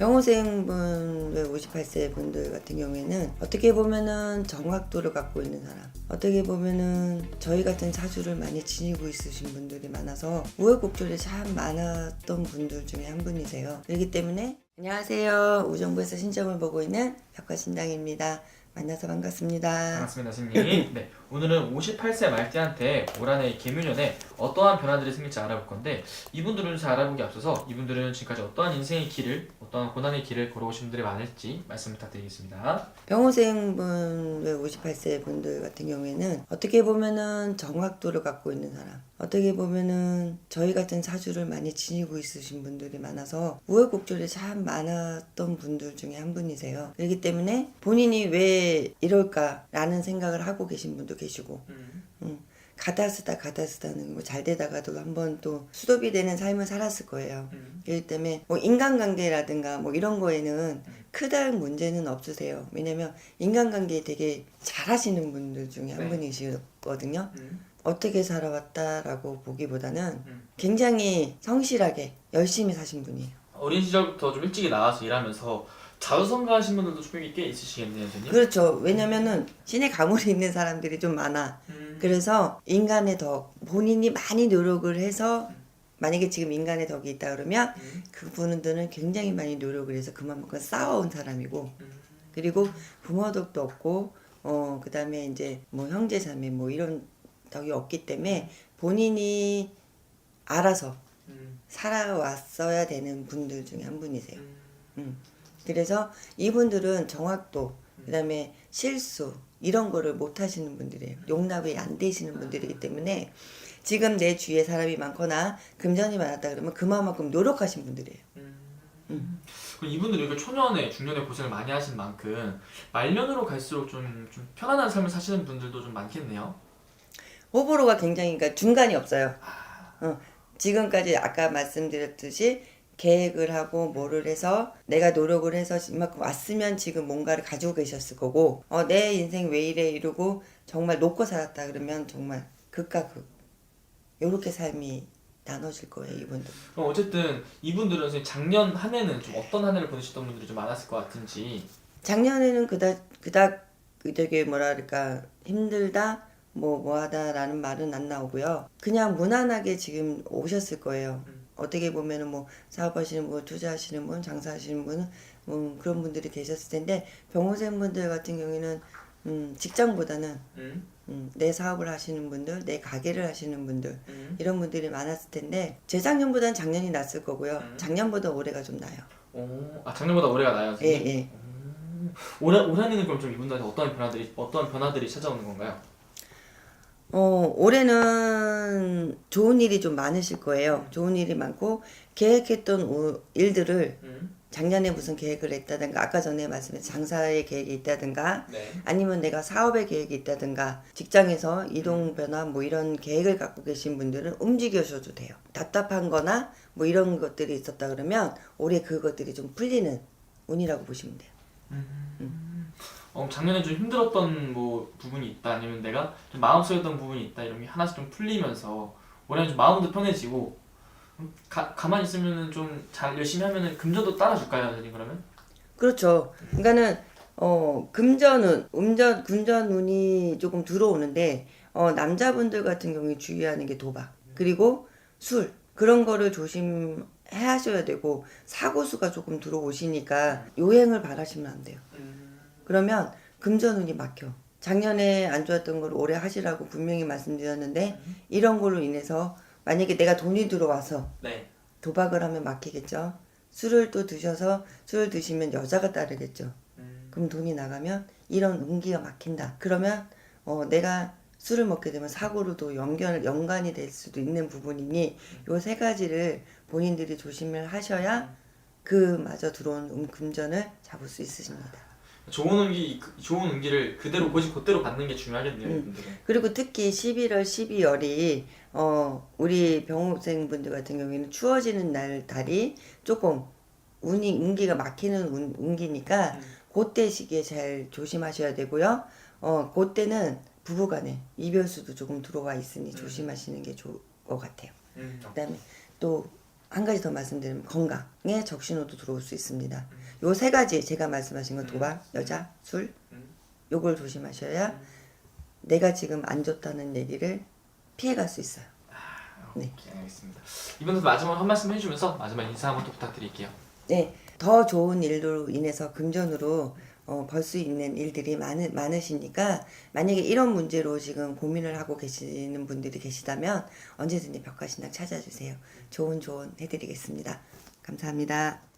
병호생분 58세 분들 같은 경우에는 어떻게 보면은 정확도를 갖고 있는 사람 어떻게 보면은 저희 같은 사주를 많이 지니고 있으신 분들이 많아서 우여곡절이 참 많았던 분들 중에 한 분이세요. 그렇기 때문에 안녕하세요. 우정부에서 신점을 보고 있는 백화신당입니다 만나서 반갑습니다 반갑습니다, 신님. 네, 오늘은 58세 말띠한테 올 한해 개묘년에 어떠한 변화들이 생길지 알아볼 건데 이분들을 잘 알아보기 앞서서 이분들은 지금까지 어떠한 인생의 길을, 어떠한 고난의 길을 걸어오신 분들이 많을지 말씀 부탁드리겠습니다. 병호생분 58세 분들 같은 경우에는 어떻게 보면은 정확도를 갖고 있는 사람 어떻게 보면은 저희 같은 사주를 많이 지니고 있으신 분들이 많아서 우여곡절이 참 많았던 분들 중에 한 분이세요 그렇기 때문에 본인이 왜 이럴까라는 생각을 하고 계신 분도 계시고 음, 가다 쓰다 가다 쓰다는 뭐 잘 되다가도 한번 또 수도비 되는 삶을 살았을 거예요 그렇기 때문에 뭐 인간관계라든가 뭐 이런 거에는 크다는 문제는 없으세요. 왜냐면 인간관계 되게 잘하시는 분들 중에 한 네. 분이시거든요. 음. 어떻게 살아왔다라고 보기보다는 음. 굉장히 성실하게 열심히 사신 분이에요. 어린 시절부터 좀 일찍이 나와서 일하면서 자유성가 하신 분들도 좀꽤 있으시겠네요, 선생님. 그렇죠. 왜냐면은 신의 가물이 있는 사람들이 좀 많아. 음. 그래서 인간의 덕, 본인이 많이 노력을 해서 만약에 지금 인간의 덕이 있다 그러면 음. 그분들은 굉장히 많이 노력을 해서 그만큼 쌓아온 사람이고 음. 그리고 부모 덕도 없고 어 그다음에 이제 뭐 형제 자매 뭐 이런 덕이 없기 때문에 본인이 알아서 음. 살아왔어야 되는 분들 중에 한 분이세요. 음. 음. 그래서 이분들은 정확도 그 다음에 실수 이런 거를 못 하시는 분들이에요. 용납이 안 되시는 분들이기 때문에 지금 내 주위에 사람이 많거나 금전이 많았다 그러면 그만큼 노력하신 분들이에요. 음. 그럼 이분들이 이렇게 초년에 중년에 고생을 많이 하신 만큼 말년으로 갈수록 좀, 좀 편안한 삶을 사시는 분들도 좀 많겠네요. 호불호가 굉장히 그러니까 중간이 없어요. 아, 어, 지금까지 아까 말씀드렸듯이 계획을 하고 뭐를 해서 내가 노력을 해서 이만큼 왔으면 지금 뭔가를 가지고 계셨을 거고 어, 내 인생 왜 이래 이러고 정말 놓고 살았다 그러면 정말 극과 극. 요렇게 삶이 나눠질 거예요 이분들. 그럼 어쨌든 이분들은 선생님 작년 한 해는 좀 어떤 한 해를 보내셨던 분들이 좀 많았을 것 같은지. 작년에는 그닥 그닥 되게 뭐랄까 힘들다 뭐 뭐하다라는 말은 안 나오고요. 그냥 무난하게 지금 오셨을 거예요. 음. 어떻게 보면은 뭐 사업하시는 분 투자하시는 분 장사하시는 분은 음, 그런 분들이 계셨을 텐데 병호생 분들 같은 경우에는 음, 직장보다는 음? 음, 내 사업을 하시는 분들 내 가게를 하시는 분들 음? 이런 분들이 많았을 텐데 재작년보다는 작년이 낫을 거고요 음. 작년보다 올해가 좀 나요 오, 아 작년보다 올해가 나요 예, 선생님? 예. 오, 올해, 올해는 그럼 좀 이분들한테 어떤 변화들이 어떤 변화들이 찾아오는 건가요? 어, 올해는 좋은 일이 좀 많으실 거예요. 좋은 일이 많고, 계획했던 우- 일들을 음? 작년에 무슨 계획을 했다든가, 아까 전에 말씀드린 장사의 계획이 있다든가, 네. 아니면 내가 사업의 계획이 있다든가, 직장에서 이동 변화 뭐 이런 계획을 갖고 계신 분들은 움직여셔도 돼요. 답답한 거나 뭐 이런 것들이 있었다 그러면 올해 그것들이 좀 풀리는 운이라고 보시면 돼요. 어, 작년에 좀 힘들었던 뭐 부분이 있다 아니면 내가 좀 마음 쓰였던 부분이 있다 이런 게 하나씩 좀 풀리면서 올해는 좀 마음도 편해지고 음, 가, 가만히 있으면은 좀 잘 열심히 하면은 금전도 따라줄까요 선생님 그러면? 그렇죠. 그러니까는 어 금전운, 음전, 금전운이 조금 들어오는데 어 남자분들 같은 경우에 주의하는 게 도박 그리고 술 그런 거를 조심해 하셔야 되고 사고 수가 조금 들어오시니까 요행을 바라시면 안 돼요. 그러면 금전운이 막혀. 작년에 안 좋았던 걸 올해 하시라고 분명히 말씀드렸는데 이런 걸로 인해서 만약에 내가 돈이 들어와서 네. 도박을 하면 막히겠죠. 술을 또 드셔서 술을 드시면 여자가 따르겠죠. 음, 그럼 돈이 나가면 이런 운기가 막힌다. 그러면 어, 내가 술을 먹게 되면 사고로도 연결 연관이 될 수도 있는 부분이니 요세 가지를 본인들이 조심을 하셔야 그마저 들어온 음, 금전을 잡을 수 있으십니다. 좋은 그- 좋은 운기를 그대로 고지 그대로 받는 게 중요하겠네요 음. 이분들은. 그리고 특히 11월, 12월이 어 우리 병호생분들 같은 경우에는 추워지는 날 달이 조금 운이 운기가 막히는 운, 운기니까 음. 그때 시기에 잘 조심하셔야 되고요. 어 그때는 부부간에 이별수도 조금 들어와 있으니 조심하시는 게 좋을 것 같아요. 음. 그다음에 또 한 가지 더 말씀드리면 건강에 적신호도 들어올 수 있습니다. 요 세 가지 제가 말씀하신 건 도박, 여자, 술 음. 요걸 조심하셔야 내가 지금 안 좋다는 얘기를 피해갈 수 있어요. 네. 오케이, 알겠습니다. 이분도 마지막 한 말씀 해주면서 마지막 인사 한번 또 부탁드릴게요. 네, 더 좋은 일로 인해서 금전으로 어, 벌 수 있는 일들이 많으, 많으시니까 만약에 이런 문제로 지금 고민을 하고 계시는 분들이 계시다면 언제든지 벽화신당 찾아주세요. 좋은 조언 해드리겠습니다. 감사합니다.